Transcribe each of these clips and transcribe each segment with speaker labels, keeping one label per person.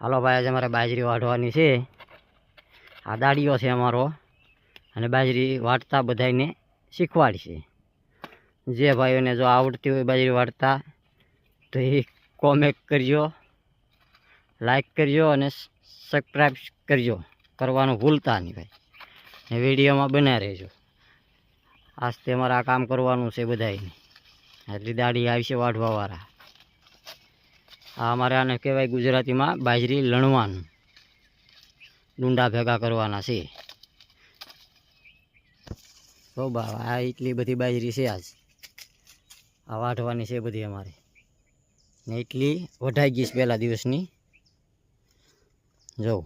Speaker 1: હાલો ભાઈ, આજે અમારે બાજરી વાઢવાની છે. આ દાડીઓ છે અમારો. અને બાજરી વાટતા બધાને શીખવાડશે. જે ભાઈઓને જો આવડતી હોય બાજરી વાટતા તો એ કોમેન્ટ કરજો લાઈક કરજો અને સબસ્ક્રાઈબ કરજો. કરવાનું ભૂલતા નહીં ભાઈ. ને વિડીયોમાં બનાવી રહેજો. આજથી અમારે આ કામ કરવાનું છે બધાને આટલી દાડી આવશે વાઢવાવાળા. આ અમારે આને કહેવાય ગુજરાતીમાં બાજરી લણવાનું. ડુંડા ભેગા કરવાના છે. તો બા આ એટલી બધી બાજરી છે આજ. આ વાઢવાની છે બધી અમારે. ને એટલી વઢાઈ ગઈ છે પહેલા દિવસની. જો.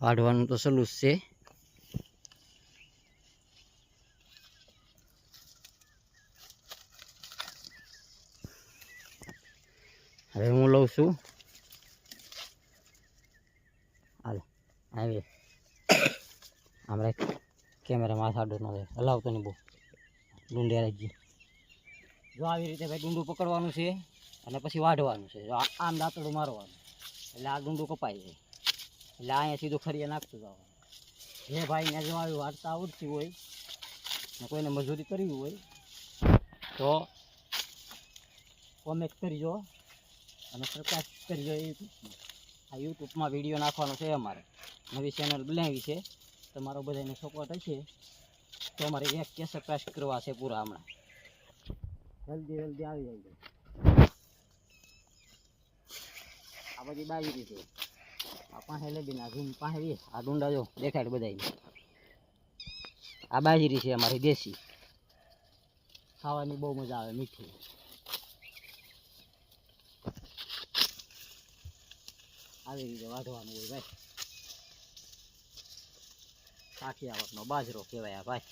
Speaker 1: વાઢવાનું તો સલું જ છે. હવે હું લઉં છું. હાલ, આવી. હમણાં કેમેરા માથા આડો ન હલાવતો નહીં બહુ. ડુંડે રાખી જો આવી રીતે ભાઈ ડુંડું પકડવાનું છે અને પછી વાઢવાનું છે. આમ દાંતડું મારવાનું. એટલે આ ડુંડું કપાય જાય એટલે અહીંયા સીધું ખરીએ નાખતું જવાનું જે ભાઈને જો આવી વાર્તા આવડતી હોય, ને કોઈને મજૂરી કરવી હોય, તો કોમેન્ટ કરજો. અને પ્રકાશ યુટ્યુબમાં આ યુટ્યુબમાં વીડિયો નાખવાનો છે અમારે. નવી ચેનલ બનાવી છે. તમારો બધાને સપોર્ટ હશે. તો અમારે એક કે સબસ્ક્રાઈબ કરવા છે પૂરા હમણાં. જલ્દી જલ્દી આવી જાય આ બધી બાવી દીધું. આ પાસે લેબી ના રૂમ પાસે આ ડુંડા જો દેખાડ બધાને આ બાજરી છે અમારી દેશી. ખાવાની બહુ મજા આવે મીઠી. આવી રીતે વાઢવાનું હોય ભાઈ. કાઠિયાવાડનો બાજરો કહેવાય આ ભાઈ.